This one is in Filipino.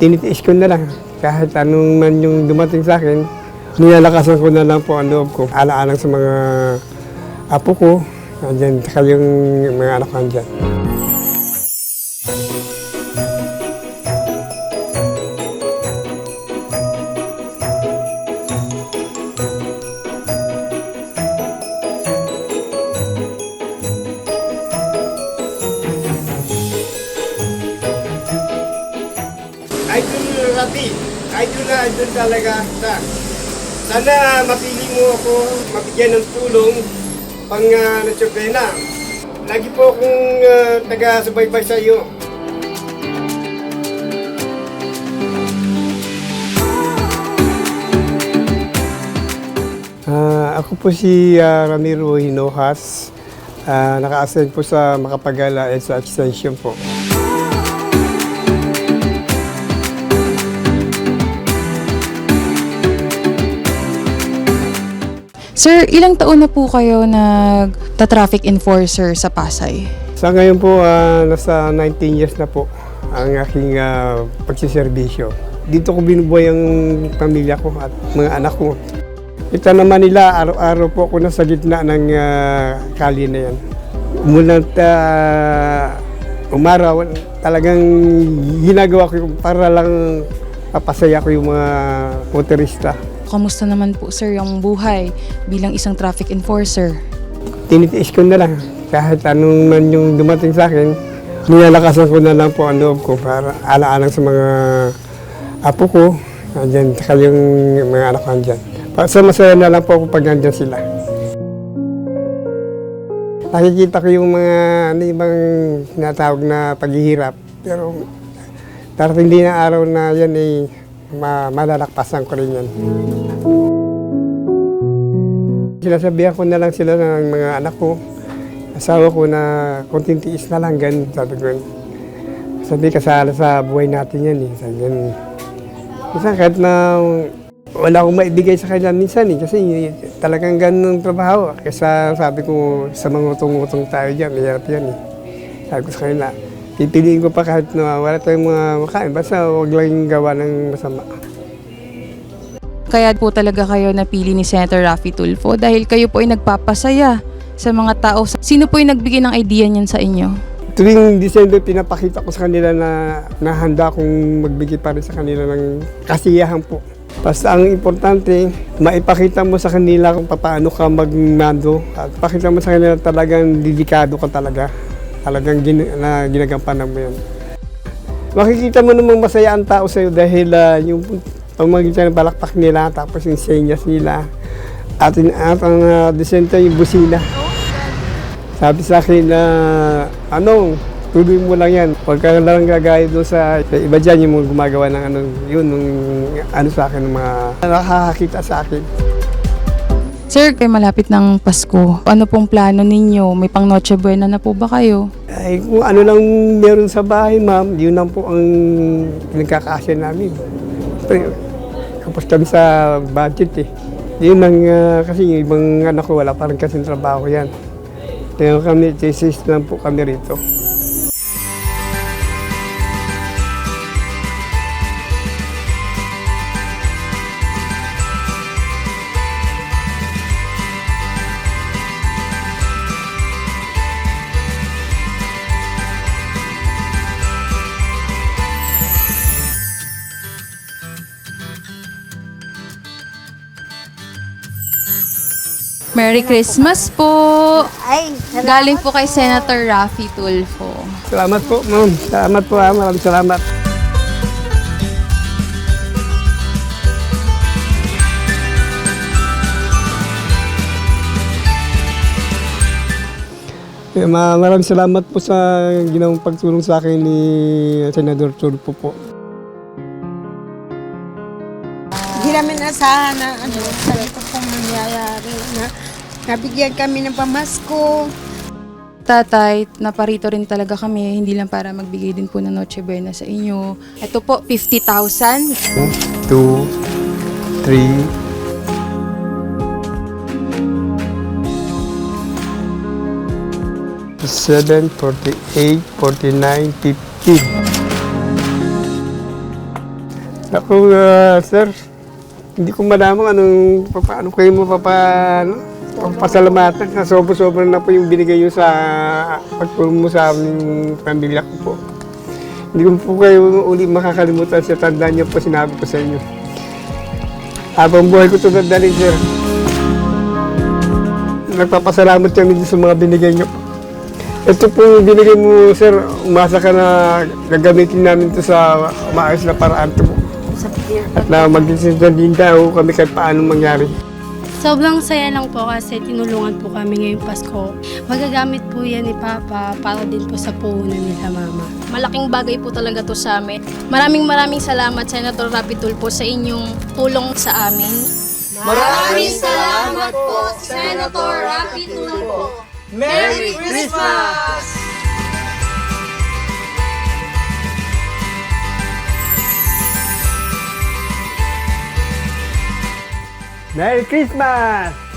tinitiis ko na lang. Kahit anong man yung dumating sa akin, nilalakasan ko na lang po ang loob ko. Ala-alang sa mga apo ko, andyan, saka yung mga anak ko andyan. Rafi, idol na idol talaga kita. Sana mapili mo ako, mabigyan ng tulong pang uh, na. Lagi po akong ah, taga-subaybay sa iyo. Ah, ako po si ah, Ramiro Hinojas. Ah, naka-assign po sa Makapagala at sa Extension po. Sir, ilang taon na po kayo nag-traffic enforcer sa Pasay? Sa ngayon po, ah, nasa 19 years na po ang aking ah, pagsiservisyo. Dito ko binubuhay ang pamilya ko at mga anak ko. Kita naman nila, araw-araw po ako nasa gitna ng ah, kali na yan. Mula uh, umaraw, talagang ginagawa ko para lang papasaya ko yung mga motorista. Kamusta naman po sir yung buhay bilang isang traffic enforcer? tinitiis ko na lang. Kahit anong man yung dumating sa akin, nilalakasan ko na lang po ang loob ko para ala-alang sa mga apo ko, andyan, saka yung mga anak ko andyan. So masaya na lang po ako pag andyan sila. Nakikita ko yung mga ano, ibang tinatawag na paghihirap. Pero darating din ang araw na yan ay ma malalakpasan ko rin yan. Sinasabihan ko na lang sila ng mga anak ko, asawa ko na konting tiis na lang, ganun, sabi ko. Sabi kasala sa buhay natin yan eh. Sabi yan. Minsan kahit na wala akong maibigay sa kanila minsan eh, kasi talagang ganun trabaho. Kaya sabi ko sa mga utong-utong tayo dyan, mahirap yan eh. Sabi ko sa kanila, pipiliin ko pa kahit na wala tayong mga makain, basta huwag lang gawa ng masama. Kaya po talaga kayo napili ni Senator Raffy Tulfo dahil kayo po ay nagpapasaya sa mga tao. Sino po yung nagbigay ng idea niyan sa inyo? Tuwing December, pinapakita ko sa kanila na nahanda akong magbigay pa rin sa kanila ng kasiyahan po. Basta ang importante, maipakita mo sa kanila kung paano ka magmando at pakita mo sa kanila talagang dedikado ka talaga. Talagang gin- na ginagampanan mo yan. Makikita mo namang masaya ang tao sa'yo dahil ah, yung pamagitan ng balakpak nila tapos yung senyas nila at, at ang uh, desenta yung busina. Sabi sa akin na, ano, tuloy mo lang yan. Huwag ka lang gagaya doon sa, iba dyan, yung mga gumagawa ng ano, yun, nung, ano sa akin, mga nakakakita sa akin. Sir, kay malapit ng Pasko. Ano pong plano ninyo? May pang Noche Buena na po ba kayo? Ay, kung ano lang meron sa bahay, ma'am, yun lang po ang pinagkakasya namin. Pero, kapos kami sa budget eh. Yun ang, ah, kasi yung ibang anak ko, wala pa rin kasing trabaho yan. Kaya kami, thesis lang po kami rito. Merry Christmas po! Ay, Galing po kay Senator Raffy Tulfo. Salamat po, ma'am. Salamat po, ha. Maraming salamat. Eh, ma- maraming salamat po sa ginawang pagtulong sa akin ni Senador Tulfo po. Hindi namin asahan na ano, pong nangyayari na nabigyan kami ng pamasko. Tatay, naparito rin talaga kami, hindi lang para magbigay din po ng Noche Buena sa inyo. Ito po, 50,000. Two, three, seven, forty-eight, forty-nine, fifty. Ako, ah, sir, hindi ko malaman anong, paano kayo mo papa, ano, pasalamatan. Sa sobra-sobra na po yung binigay nyo sa pagtulong mo sa aming pamilya ko po. Hindi ko po kayo uli makakalimutan sa tandaan niyo po sinabi ko sa inyo. Habang buhay ko ito dadalhin, sir. Nagpapasalamat kami sa mga binigay niyo. Ito po yung binigay mo, sir. Umasa ka na gagamitin namin ito sa maayos na paraan ito po. At na mag-decision din daw kami kahit paano mangyari. Sobrang saya lang po kasi tinulungan po kami ngayong Pasko. Magagamit po yan ni Papa para din po sa puhunan nila Mama. Malaking bagay po talaga to sa amin. Maraming maraming salamat Senator Rapi Tulfo sa inyong tulong sa amin. Maraming salamat po Senator Rapi Tulfo. Merry Christmas! Merry Christmas!